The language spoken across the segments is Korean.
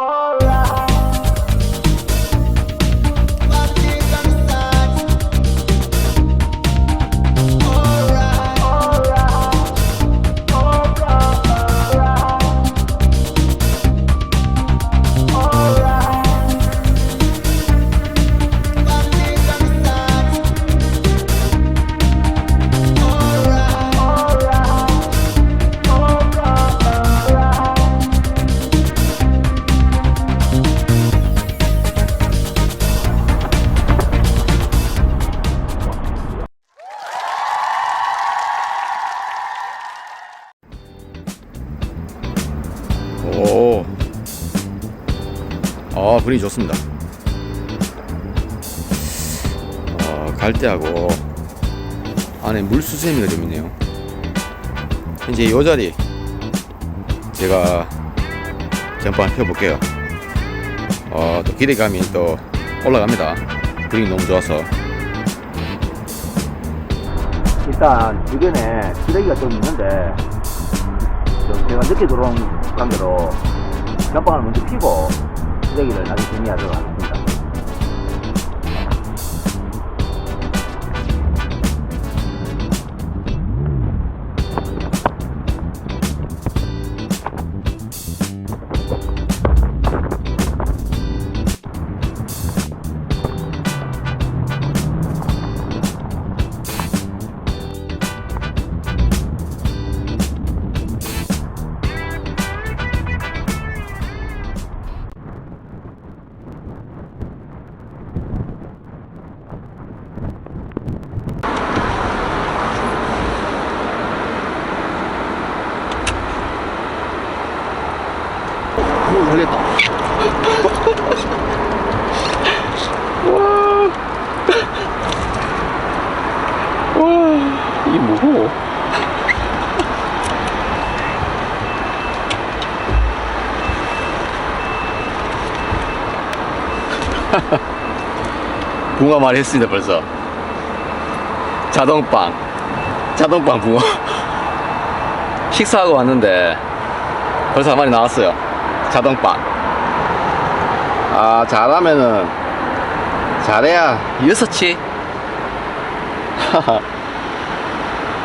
오. 분위기 좋습니다. 어, 갈대하고 안에 물수세미가 좀 있네요. 이제 이 자리 제가 전반 펴볼게요. 어, 또 기대감이 또 올라갑니다. 분위기 너무 좋아서. 일단 주변에 쓰레기가 좀 있는데 좀 제가 늦게 들어온 관계로 전방을 먼저 피고 쓰레기를 나중에 정 걸렸다. 와. 와, 이게 무거워. 붕어 말이 했습니다, 벌써. 자동빵. 자동빵 붕어. 식사하고 왔는데 벌써 한 마리 나왔어요. 자동빵. 아, 잘하면은, 잘해야 여섯치?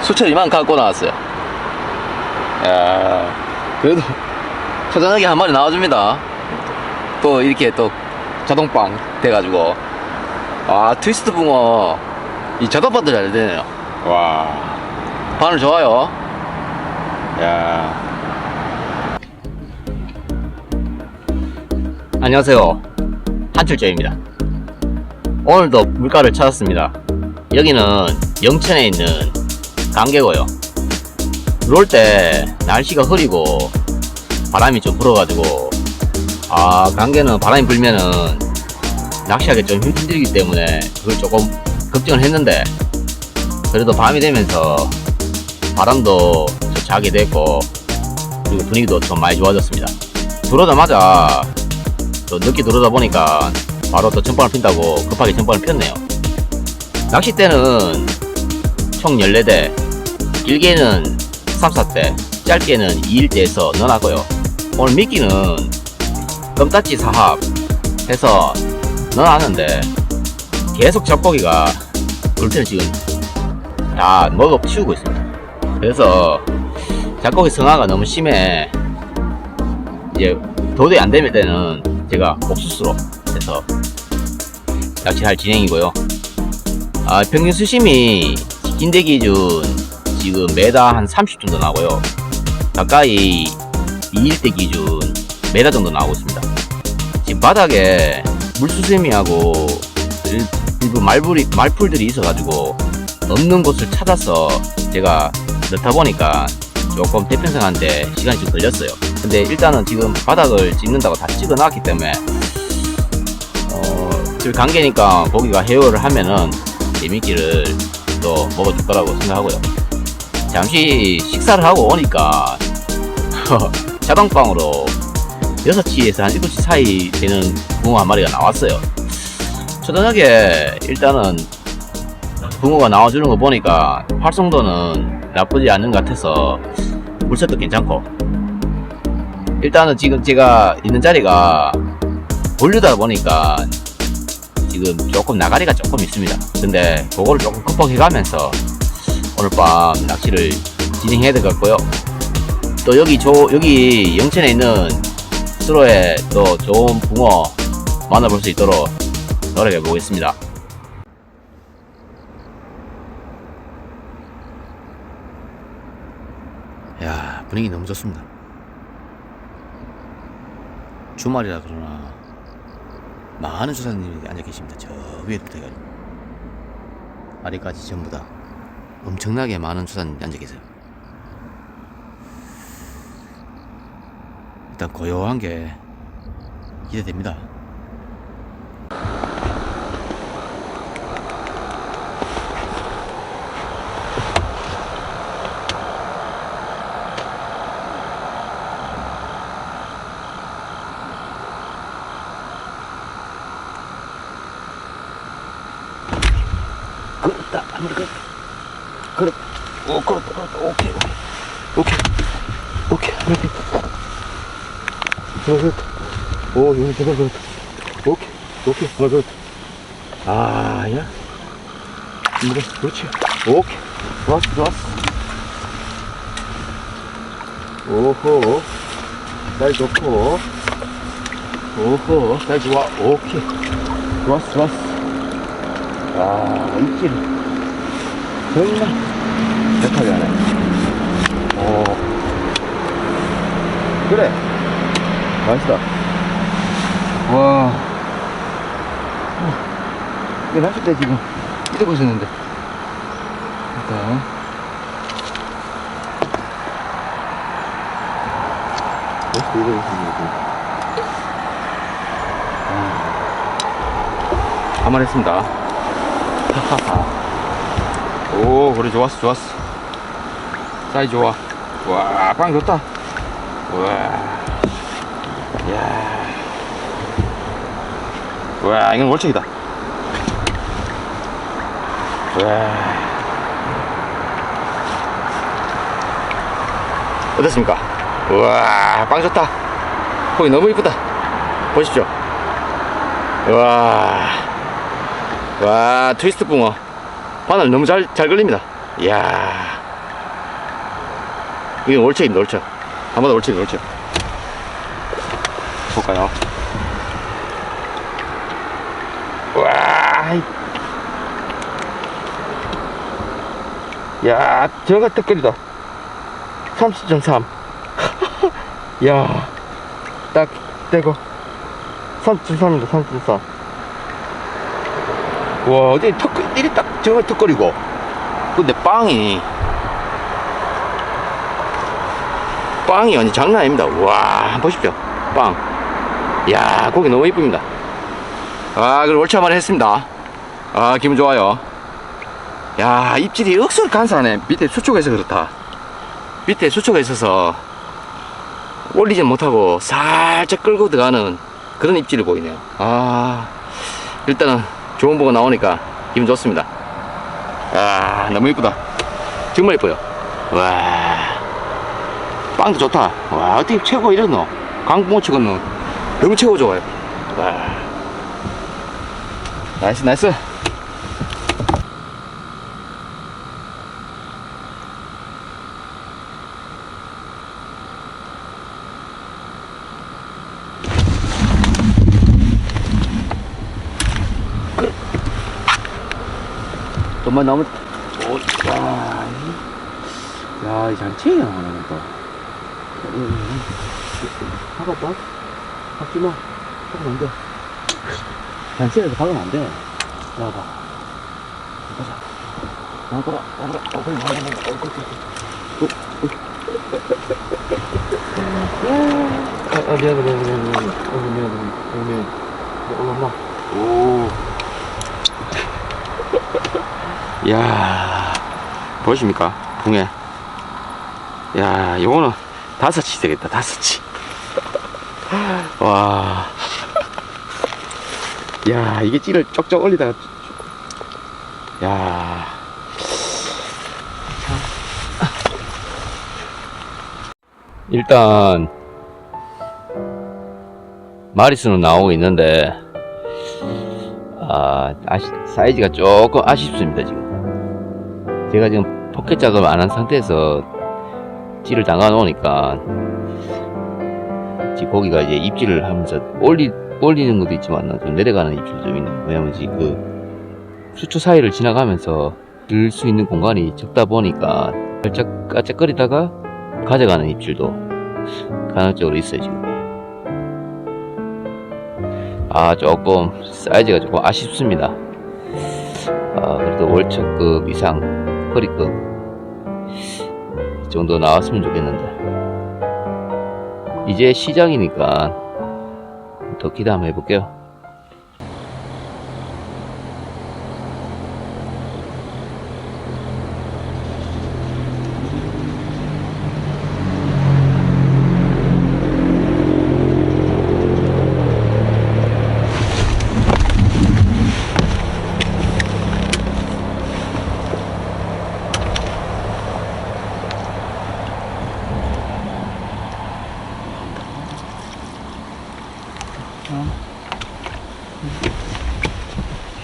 수철 이만 갖고 나왔어요. 야 그래도 초저녁에 한 마리 나와줍니다. 또 이렇게 또 자동빵 돼가지고. 아, 트위스트 붕어. 이 자동빵도 잘 되네요. 와. 바늘 좋아요. 야 안녕하세요. 한출조입니다. 오늘도 물가를 찾았습니다. 여기는 영천에 있는 강계고요. 들어올 때 날씨가 흐리고 바람이 좀 불어가지고 아 강계는 바람이 불면은 낚시하기 좀 힘들기 때문에 그걸 조금 걱정을 했는데 그래도 밤이 되면서 바람도 좀 자게 됐고 그리고 분위기도 좀 많이 좋아졌습니다. 들어오자마자 또 늦게 들어오다 보니까 바로 또 전반을 핀다고 급하게 전반을 폈네요. 낚싯대는 총 14대, 길게는 3, 4대, 짧게는 2일대에서 넣어놨고요. 오늘 미끼는 껌따치 사합 해서 넣어놨는데 계속 잡고기가 굴테를 지금 다 먹어 치우고 있습니다. 그래서 잡고기 성화가 너무 심해 이제 도저히 안 되면 때는 제가 옥수수로 해서 낚시할 진행이고요. 아, 평균 수심이 긴대 기준 지금 메다 한 30 정도 나고요. 가까이 2일대 기준 메다 정도 나오고 있습니다. 지금 바닥에 물수세미하고 일- 일부 말풀이, 말풀들이 있어가지고 없는 곳을 찾아서 제가 넣다 보니까 조금 태평성한데 시간이 좀 걸렸어요. 근데 일단은 지금 바닥을 찍는다고 다 찍어놨기 때문에 어, 저 관계니까 고기가 헤어를 하면은 재미기를 또 먹어줄 거라고 생각하고요. 잠시 식사를 하고 오니까 자동방으로 6치에서 한 7치 사이 되는 붕어 한 마리가 나왔어요. 초저녁에 일단은 붕어가 나와주는 거 보니까 활성도는 나쁘지 않은 것 같아서 물색도 괜찮고 일단은 지금 제가 있는 자리가 본류다 보니까 지금 조금 나가리가 조금 있습니다. 근데 그거를 조금 극복해 가면서 오늘 밤 낚시를 진행해야 될 것 같고요. 또 여기 조 여기 영천에 있는 수로에 또 좋은 붕어 만나볼 수 있도록 노력해 보겠습니다. 야 분위기 너무 좋습니다. 주말이라 그러나 많은 조사님이 앉아 계십니다. 저 위에부터 해가지고 아래까지 전부 다 엄청나게 많은 조사님이 앉아 계세요. 일단 고요한 게 기대됩니다. 오케이. 오케이. 오케이. 오케이. 그렇다. 그렇다. 오, 여기 제가 그렇다. 오케이. 오케이. 어, 그렇다. 아, 야. 이거, 그렇지. 오케이. 좋았어, 좋았어. 오호. 날 좋고. 오호. 날 좋아. 오케이. 좋았어, 좋았어. 아, 입질. 정말 대타게 하네. 오. 그래. 맛있다. 와. 이게 때 지금 이러고 있었는데. 일단. 멋있다, 이러고 있었는데. 한번 했습니다. 하하하. 오, 그래, 좋았어, 좋았어. 사이 좋아. 와, 빵 좋다. 와. 야. 와, 이건 월척이다. 와. 어떻습니까? 와, 빵 좋다. 거기 너무 이쁘다. 보십시오. 와. 와, 트위스트 붕어. 바늘 너무 잘, 잘 걸립니다. 이야. 올책입니다, 올책. 한번 더 올책, 올책. 볼까요? 와. 야, 저가 떡거리다. 30.3. 야, 딱 떼고. 30.3입니다, 30.3. 와 어디 턱 이리 딱 저거 턱거리고 근데 빵이 빵이 완전 장난 아닙니다. 와 보십시오. 빵 야 고기 너무 이쁩니다. 아 그리고 월차 한번 했습니다. 아 기분 좋아요. 야 입질이 억수로 간사하네. 밑에 있어 그렇다. 밑에 수초가 있어서 올리지 못하고 살짝 끌고 들어가는 그런 입질을 보이네요. 아 일단은 좋은 보고 나오니까 기분 좋습니다. 아, 너무 이쁘다. 정말 이뻐요. 와, 빵도 좋다. 와, 어떻게 최고 이랬노? 강봉어 치겠노? 너무 최고 좋아요. 와, 나이스, 나이스. 정말 너무 오, 야, 이, 야, 이 잔치야, 나는 또. 하겠다? 하지 마. 하면 안 돼. 잔치에서 박으면 안 돼. 나와봐. 가자. 나와봐라, 나와봐라. 어, 그래, 나와봐, 나와봐. 어, 그렇지, 그렇지. 어, 어. 아, 아, 미안해, 미안해, 미안해, 미안해. 어, 미안해, 미안해. 미안해. 어, 올라와. 오. 야 보이십니까 붕에 야 요거는 다섯치 되겠다 다섯치 와. 야, 이게 찌를 쪽쪽 올리다가. 야. 일단, 마리수는 나오고 있는데 아, 아시, 사이즈가 조금 아쉽습니다 지금 제가 지금 포켓 작업을 안한 상태에서 찌를 담가 놓으니까 지금 고기가 이제 입질을 하면서 올리, 올리는 것도 있지만 좀 내려가는 입질도 좀 있는 왜냐면 지금 그 수초 사이를 지나가면서 들 수 있는 공간이 적다 보니까 살짝 까짝거리다가 가져가는 입질도 가능적으로 있어요 지금. 아 조금 사이즈가 조금 아쉽습니다. 아 그래도 월척급 이상 허리급 이 정도 나왔으면 좋겠는데 이제 시장이니까 더 기대 한번 해볼게요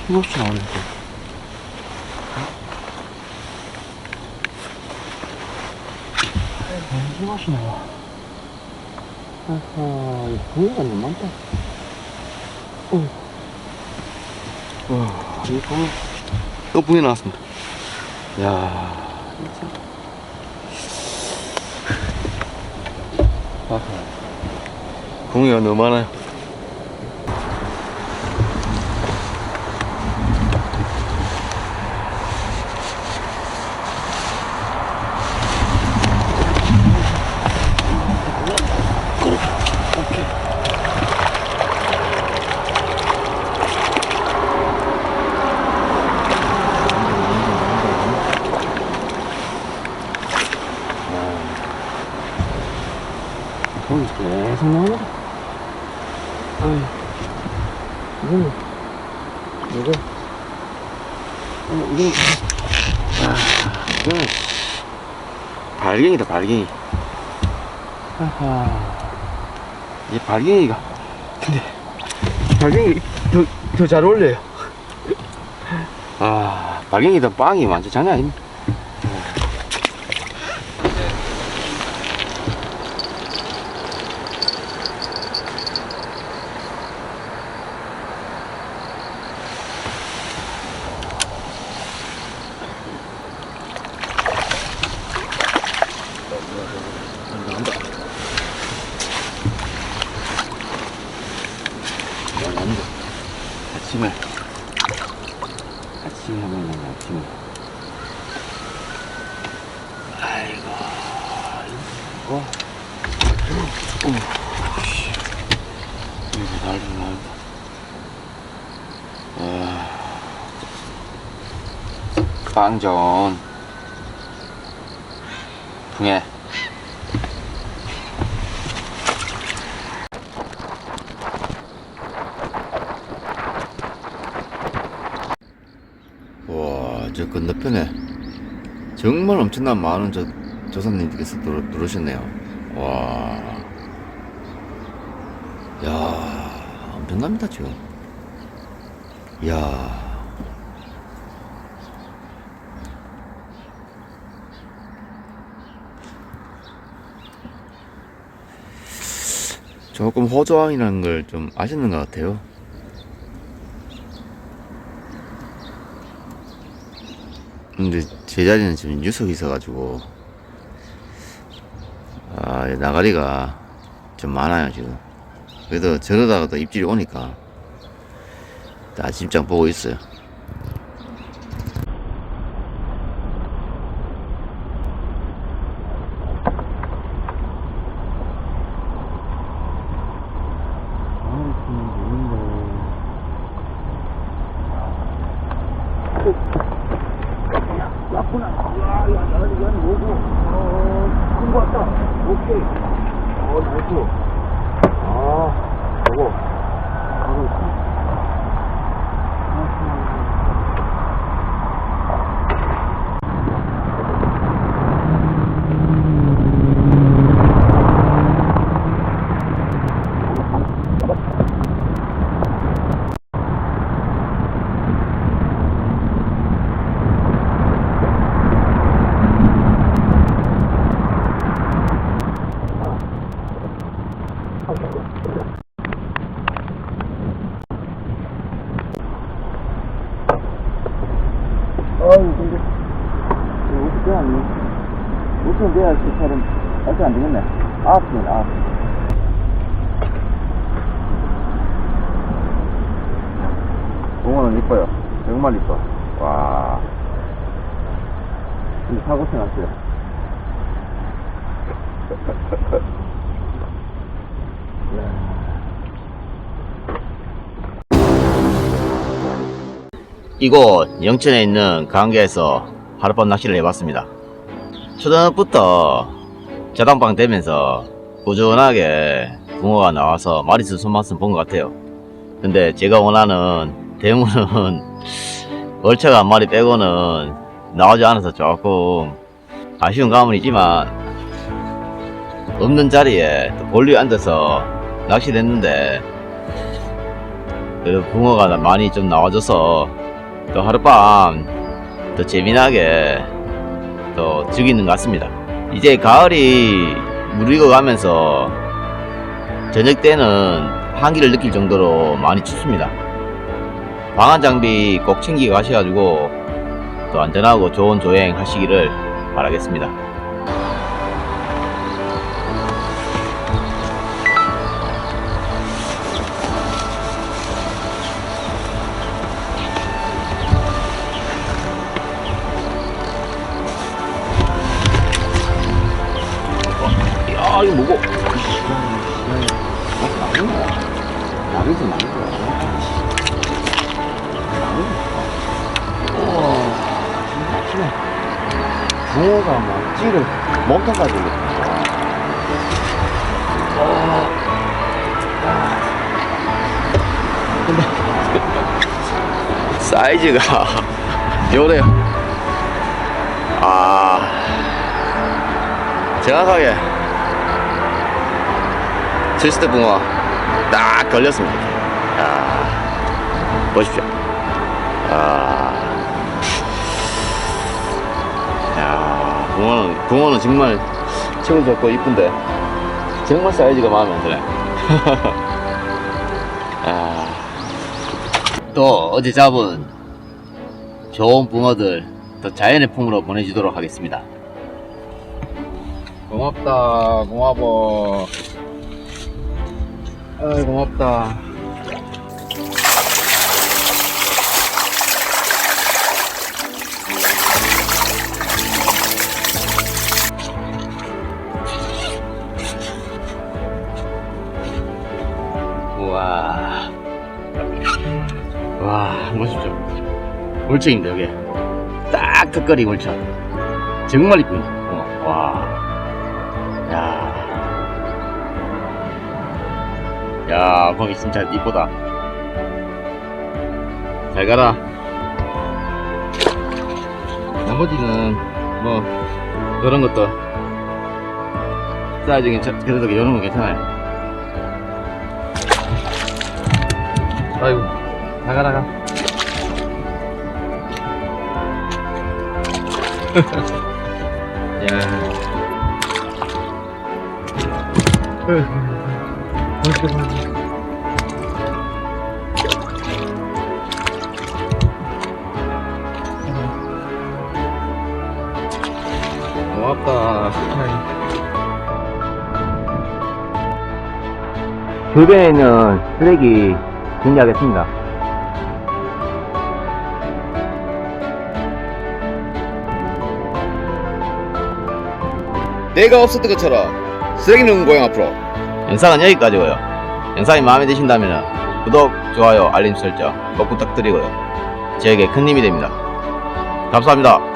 힘없이 나오네 힘없이 나와? 아하 이 부위가 너무 많다. 어. 와, 이 부위 또 부위 나왔습니다. 야 진짜. 아하. 붕이가 너무 많아요 거기 계속 나오네. 아이, 이거는, 이거, 어, 이거, 아, 이거는, 발갱이다, 발갱이. 이 발갱이가, 근데, 발갱이 더, 더 잘 어울려요. 아, 발갱이다 빵이 완전 장난 아닙니다. 아침에 아침에 한번 나 아침에 아이고 이거 오 이거 난다 와 빵전 붕해 와, 저 건너편에 정말 엄청난 많은 저 조사님들께서 들어, 들어오셨네요. 와, 야, 엄청납니다 지금. 야, 조금 호조왕이라는 걸 좀 아시는 것 같아요. 근데 제 자리는 지금 유석이 있어가지고 아 나가리가 좀 많아요 지금. 그래도 저러다가도 입질이 오니까 아침장 보고 있어요 왔구나. 야, 야, 야, 얘는 뭐고? 어, 큰거 같다. 오케이. 어, 나이스. 아, 저거. 가고 있어. 정도는 돼야 시찰은 어떻게 안 되겠네. 아홉 시네, 아홉 시. 공원은 이뻐요. 정말 이뻐. 와. 이 사고 생각어요 이곳 영천에 있는 강계에서 하룻밤 낚시를 해봤습니다. 초저녁부터 자당방 되면서 꾸준하게 붕어가 나와서 마리수 손맛은 본 것 같아요. 근데 제가 원하는 대문은 월차가 한 마리 빼고는 나오지 않아서 조금 아쉬운 감은 있지만 없는 자리에 또 볼리에 앉아서 낚시를 했는데 그래도 붕어가 많이 좀 나와줘서 또 하룻밤 더 재미나게 또 즐기는 것 같습니다. 이제 가을이 무르익어 가면서 저녁 때는 한기를 느낄 정도로 많이 춥습니다. 방한 장비 꼭 챙기고 가셔가지고 또 안전하고 좋은 조행 하시기를 바라겠습니다. 찌를 목턱까지 사이즈가 요래요. 아, 정확하게 70대 붕어 딱 걸렸습니다. 아, 보십시오. 야, 붕어는, 붕어는 정말 체온 좋고 이쁜데 정말 사이즈가 마음에 안 드네. 아. 또 어제 잡은 좋은 붕어들 또 자연의 품으로 보내주도록 하겠습니다. 고맙다, 고마워. 아이, 고맙다. 와, 보십시오. 올챙입니다, 여기. 딱 끝거리 올챙. 정말 이쁘네. 어, 와. 야. 야, 거기 진짜 이쁘다. 잘 가라. 나머지는, 뭐, 이런 것도, 사이즈 괜찮, 그래도 이런 거 괜찮아요. 아이고, 나가, 나가. 고맙다. 주변에 있는 쓰레기 정리하겠습니다. 내가 없었던 것처럼 쓰레기 넣은 고향 앞으로. 영상은 여기까지고요. 영상이 마음에 드신다면 구독, 좋아요, 알림 설정 꼭 부탁드리고요. 저에게 큰 힘이 됩니다. 감사합니다